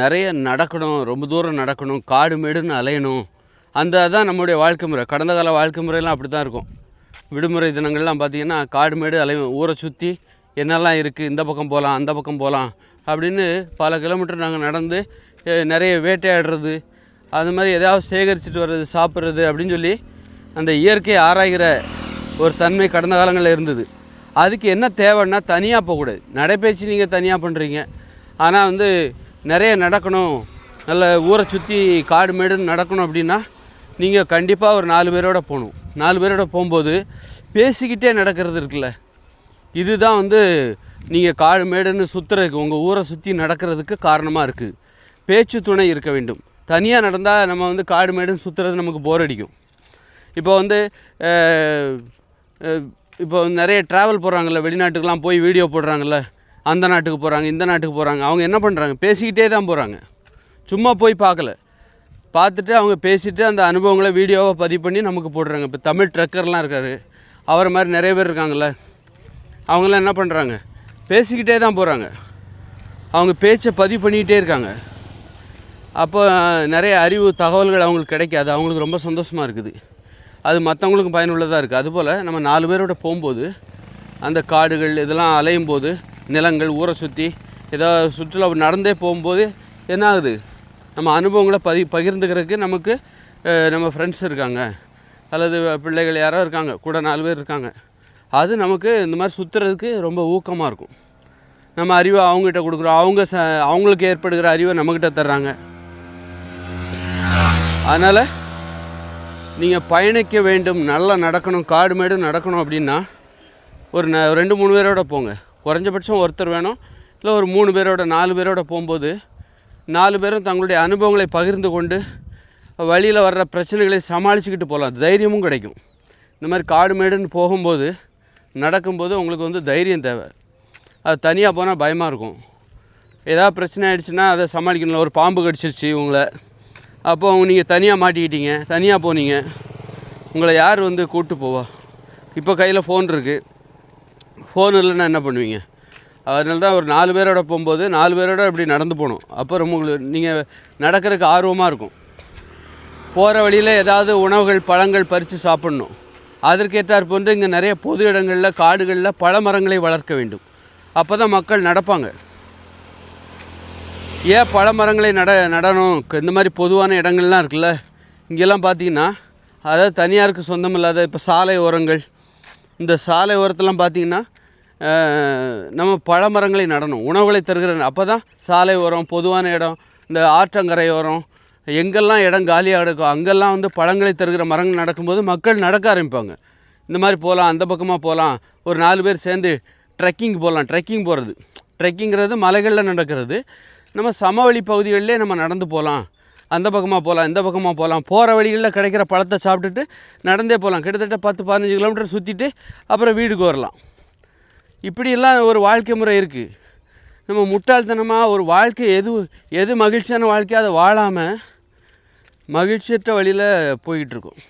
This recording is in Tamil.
நிறைய நடக்கணும் ரொம்ப தூரம் நடக்கணும் காடு மேடுன்னு அலையணும். அந்த அதான் நம்முடைய வாழ்க்கை முறை. கடந்த கால வாழ்க்கை முறையெல்லாம் அப்படி தான் இருக்கும். விடுமுறை தினங்கள்லாம் பார்த்திங்கன்னா காடு மேடு அலையும் ஊரை சுற்றி என்னெல்லாம் இருக்குது இந்த பக்கம் போகலாம் அந்த பக்கம் போகலாம் அப்படின்னு பல கிலோமீட்டர் நாங்கள் நடந்து நிறைய வேட்டையாடுறது அது மாதிரி எதாவது சேகரிச்சுட்டு வர்றது சாப்பிட்றது அப்படின்னு சொல்லி அந்த இயற்கையை ஆராய்கிற ஒரு தன்மை கடந்த காலங்களில் இருந்தது. அதுக்கு என்ன தேவைன்னா தனியாக போகக்கூடாது. நடைப்பயிற்சி நீங்கள் தனியாக பண்ணுறீங்க ஆனால் வந்து நிறைய நடக்கணும். நல்ல ஊரை சுற்றி காடு மேடுன்னு நடக்கணும் அப்படின்னா நீங்கள் கண்டிப்பாக ஒரு நாலு பேரோட போகணும். நாலு பேரோட போகும்போது பேசிக்கிட்டே நடக்கிறது இருக்குல்ல. இதுதான் வந்து நீங்கள் காடு மேடுன்னு சுற்றுறதுக்கு உங்கள் ஊரை சுற்றி நடக்கிறதுக்கு காரணமாக இருக்குது பேச்சு துணை இருக்க வேண்டும். தனியாக நடந்தால் நம்ம வந்து காடு மேடுன்னு சுற்றுறது நமக்கு போர் அடிக்கும். இப்போ வந்து இப்போ நிறைய ட்ராவல் போகிறாங்கல்ல வெளிநாட்டுக்கெலாம் போய் வீடியோ போடுறாங்கள்ல அந்த நாட்டுக்கு போகிறாங்க இந்த நாட்டுக்கு போகிறாங்க அவங்க என்ன பண்ணுறாங்க பேசிக்கிட்டே தான் போகிறாங்க சும்மா போய் பார்க்கல. பார்த்துட்டு அவங்க பேசிட்டு அந்த அனுபவங்களை வீடியோவை பதிவு பண்ணி நமக்கு போடுறாங்க. இப்போ தமிழ் ட்ரக்கர்லாம் இருக்காரு. அவரை மாதிரி நிறைய பேர் இருக்காங்கள்ல அவங்களாம் என்ன பண்ணுறாங்க பேசிக்கிட்டே தான் போகிறாங்க அவங்க பேச்சை பதிவு பண்ணிக்கிட்டே இருக்காங்க. அப்போ நிறைய அறிவு தகவல்கள் அவங்களுக்கு கிடைக்காது. அவங்களுக்கு ரொம்ப சந்தோஷமாக இருக்குது. அது மற்றவங்களுக்கும் பயனுள்ளதாக இருக்குது அதுபோல் நம்ம நாலு பேரோட போகும்போது அந்த காடுகள் இதெல்லாம் அலையும் போது நிலங்கள் ஊரை சுற்றி ஏதோ சுற்றுலா நடந்தே போகும்போது என்ன ஆகுது நம்ம அனுபவங்களை பதி பகிர்ந்துக்கிறதுக்கு நமக்கு நம்ம ஃப்ரெண்ட்ஸ் இருக்காங்க. அல்லது பிள்ளைகள் யாரோ இருக்காங்க கூட நாலு பேர் இருக்காங்க. அது நமக்கு இந்த மாதிரி சுற்றுறதுக்கு ரொம்ப ஊக்கமாக இருக்கும். நம்ம அறிவை அவங்ககிட்ட கொடுக்குறோம். அவங்க ச அவங்களுக்கு ஏற்படுகிற அறிவை நம்மக்கிட்ட தர்றாங்க. அதனால் நீங்கள் பயணிக்க வேண்டும். நல்லா நடக்கணும். காடு மேடு நடக்கணும் அப்படின்னா ஒரு ந ரெண்டு மூணு பேரோட போங்க. குறைஞ்சபட்சம் ஒருத்தர் வேணும். இல்லை ஒரு மூணு பேரோட நாலு பேரோட போகும்போது நாலு பேரும் தங்களுடைய அனுபவங்களை பகிர்ந்து கொண்டு வழியில் வர்ற பிரச்சனைகளை சமாளிச்சுக்கிட்டு போகலாம். தைரியமும் கிடைக்கும். இந்த மாதிரி காடு மேடுன்னு போகும்போது நடக்கும்போது உங்களுக்கு வந்து தைரியம் தேவை. அது தனியாக போனால் பயமாக இருக்கும். ஏதாவது பிரச்சனை ஆகிடுச்சுன்னா அதை சமாளிக்கணும். ஒரு பாம்பு கடிச்சிருச்சு உங்களை. அப்போ நீங்கள் தனியாக மாட்டிக்கிட்டீங்க தனியாக போனீங்க. உங்களை யார் வந்து கூப்பிட்டு போவா? இப்போ கையில் ஃபோன் இருக்குது ஃபோன் இல்லைன்னா என்ன பண்ணுவீங்க? அதனால தான் ஒரு நாலு பேரோட போகும்போது நாலு பேரோட இப்படி நடந்து போகணும். அப்போ ரொம்ப உங்களுக்கு நீங்கள் நடக்கிறதுக்கு ஆர்வமாக இருக்கும். போகிற வழியில் ஏதாவது உணவுகள் பழங்கள் பறித்து சாப்பிட்ணும். அதற்கேற்றார் போன்று இங்கே நிறைய பொது இடங்களில் காடுகளில் பல மரங்களை வளர்க்க வேண்டும். அப்போ தான் மக்கள் நடப்பாங்க. ஏன் பல மரங்களை நட நடணும்? இந்த மாதிரி பொதுவான இடங்கள்லாம் இருக்குல்ல. இங்கெல்லாம் பார்த்தீங்கன்னா அதாவது தனியாருக்கு சொந்தம் இல்லாத இப்போ சாலை ஓரங்கள். இந்த சாலை ஓரத்தெல்லாம் பார்த்தீங்கன்னா நம்ம பழமரங்களை நடணும். உணவுகளை தருகிற அப்போ தான் சாலை ஓரம் பொதுவான இடம் இந்த ஆற்றங்கரை ஓரம் எங்கெல்லாம் இடம் காலியாக இருக்கோ அங்கெல்லாம் வந்து பழங்களை தருகிற மரங்கள் நடக்கும்போது மக்கள் நடக்க ஆரம்பிப்பாங்க. இந்த மாதிரி போகலாம் அந்த பக்கமாக போகலாம் ஒரு நாலு பேர் சேர்ந்து ட்ரெக்கிங் போகலாம் ட்ரெக்கிங் போகிறது ட்ரெக்கிங்கிறது மலைகளில் நடக்கிறது. நம்ம சமவெளி பகுதிகளிலே நம்ம நடந்து போகலாம். அந்த பக்கமாக போகலாம் இந்த பக்கமாக போகலாம். போகிற வழிகளில் கிடைக்கிற பழத்தை சாப்பிட்டுட்டு நடந்தே போகலாம். கிட்டத்தட்ட பத்து பதினஞ்சு கிலோமீட்டர் சுற்றிட்டு அப்புறம் வீடுக்கு வரலாம். இப்படியெல்லாம் ஒரு வாழ்க்கை முறை இருக்குது நம்ம முட்டாள்தனமாக ஒரு வாழ்க்கை எது எது மகிழ்ச்சியான வாழ்க்கையோ அதை வாழாமல் மகிழ்ச்சியற்ற வழியில் போய்கிட்டுருக்கோம்